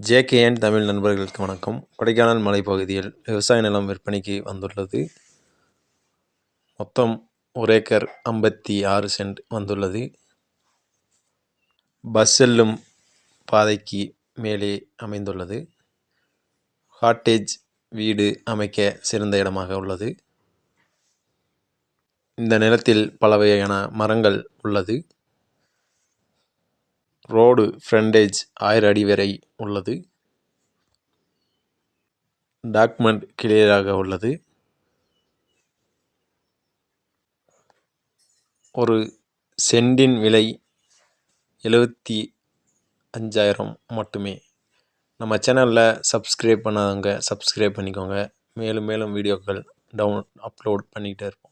JKN Tamil நண்பர்களுக்கு வணக்கம். கொடைக்கானல் மலைப்பகுதியில் விவசாய நிலம் விற்பனைக்கு வந்துள்ளது. மொத்தம் ஒரு ஏக்கர் ஐம்பத்தி ஆறு சென்ட் வந்துள்ளது. பஸ் செல்லும் பாதைக்கு மேலே அமைந்துள்ளது. காட்டேஜ் வீடு அமைக்க சிறந்த இடமாக உள்ளது. இந்த நிலத்தில் பல வகையான மரங்கள் உள்ளது. ரோடு ஃப்ரண்டேஜ் ஆயிரம் அடி வரை உள்ளது. டாக்குமெண்ட் கிளியராக உள்ளது. ஒரு சென்டின் விலை எழுபத்தி அஞ்சாயிரம் மட்டுமே. நம்ம சேனலில் சப்ஸ்கிரைப் பண்ணாதவங்க சப்ஸ்கிரைப் பண்ணிக்கோங்க. மேலும் மேலும் வீடியோக்கள் டவுன் அப்லோட் பண்ணிக்கிட்டே இருப்போம்.